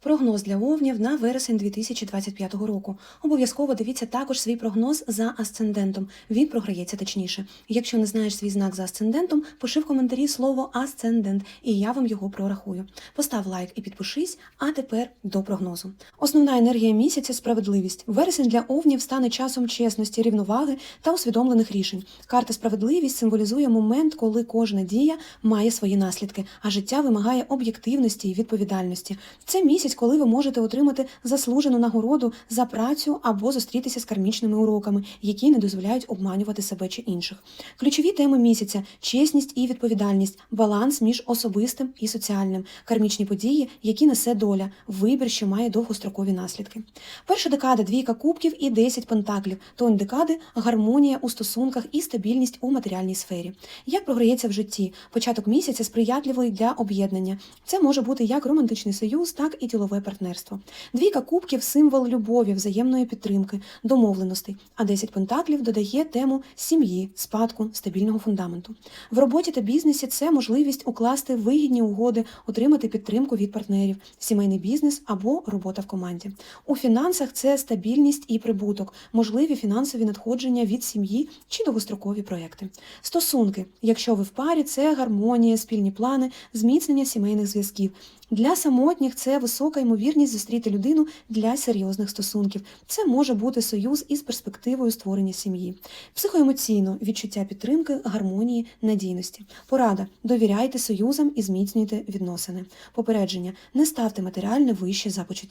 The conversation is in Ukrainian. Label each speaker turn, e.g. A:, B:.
A: Прогноз для овнів на вересень 2025 року. Обов'язково дивіться також свій прогноз за асцендентом. Він програється точніше. Якщо не знаєш свій знак за асцендентом, пиши в коментарі слово асцендент, і я вам його прорахую. Постав лайк і підпишись. А тепер до прогнозу. Основна енергія місяця справедливість. Вересень для овнів стане часом чесності, рівноваги та усвідомлених рішень. Карта справедливість символізує момент, коли кожна дія має свої наслідки, а життя вимагає об'єктивності і відповідальності. Це місяць, коли ви можете отримати заслужену нагороду за працю або зустрітися з кармічними уроками, які не дозволяють обманювати себе чи інших. Ключові теми місяця чесність і відповідальність, баланс між особистим і соціальним, кармічні події, які несе доля, вибір, що має довгострокові наслідки. Перша декада двійка кубків і 10 пентаклів. Тонь декади гармонія у стосунках і стабільність у матеріальній сфері. Як програється в житті? Початок місяця сприятливий для об'єднання. Це може бути як романтичний союз, так і ділове партнерство. Двійка кубків символ любові, взаємної підтримки, домовленостей. А 10 пентаклів додає тему сім'ї, спадку, стабільного фундаменту. В роботі та бізнесі це можливість укласти вигідні угоди, отримати підтримку від партнерів, сімейний бізнес або робота в команді. У фінансах це стабільність і прибуток, можливі фінансові надходження від сім'ї чи довгострокові проекти. Стосунки, якщо ви в парі, це гармонія, спільні плани, зміцнення сімейних зв'язків. Для самотніх це висока ймовірність зустріти людину для серйозних стосунків. Це може бути союз із перспективою створення сім'ї. Психоемоційно відчуття підтримки, гармонії, надійності. Порада: довіряйте союзам і зміцнюйте відносини. Попередження: не ставте матеріальне вище за почуття.